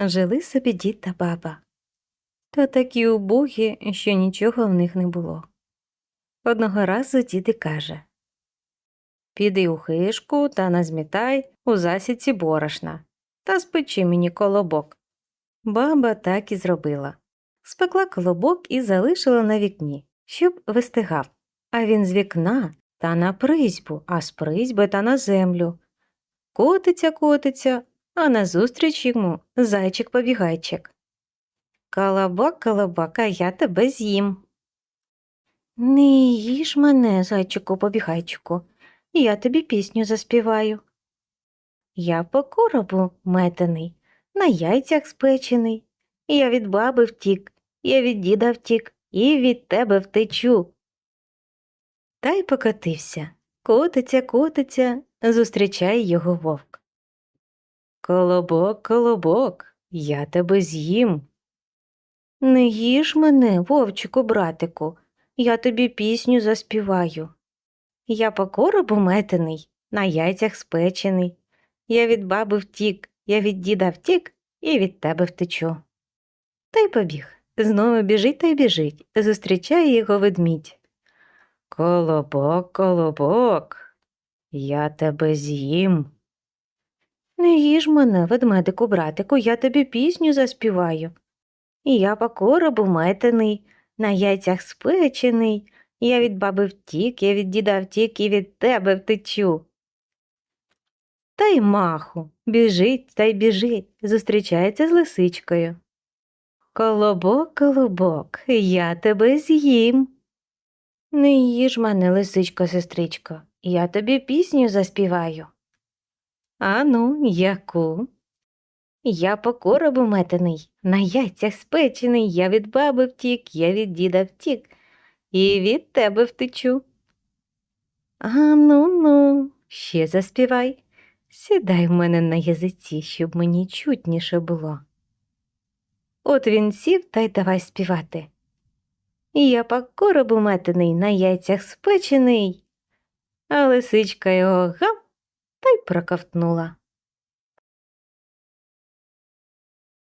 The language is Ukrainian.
Жили собі дід та баба. Та такі убогі, що нічого в них не було. Одного разу дід і каже Піди у хишку та назмітай у засідці борошна та спечи мені колобок. Баба так і зробила. Спекла колобок і залишила на вікні, щоб вистигав, а він з вікна та на призьбу, а з призьби та на землю. Котиться, котиться, а назустріч йому зайчик-побігайчик. Колобок, колобок, а я тебе з'їм. Не їж мене, зайчику побігайчику, я тобі пісню заспіваю. Я по коробу метений, на яйцях спечений. Я від баби втік, я від діда втік, і від тебе втечу. Та й покотився. Котиться, котиться, зустрічає його вовк. Колобок, колобок, я тебе з'їм. Не їж мене, вовчику, братику, я тобі пісню заспіваю. Я по коробу на яйцях спечений. Я від баби втік, я від діда втік і від тебе втечу. Та й побіг. Знову біжить та й біжить, зустрічає його ведмідь. Колобок, колобок, я тебе з'їм. Не їж мене, ведмедику, братику, я тобі пісню заспіваю. Я по коробу метений, на яйцях спечений, я від баби втік, я від діда втік і від тебе втечу. Та й маху, біжить та й біжить, зустрічається з лисичкою. Колобок, колобок, я тебе з'їм. Не їж мене, лисичко, сестричко, я тобі пісню заспіваю. Ану, яку? Я по коробу метений, на яйцях спечений, я від баби втік, я від діда втік, і від тебе втечу. Ану ну, ще заспівай. Сідай в мене на язиці, щоб мені чутніше було. От він сів та й давай співати. Я по коробу метений, на яйцях спечений, а лисичка його гав та й проковтнула.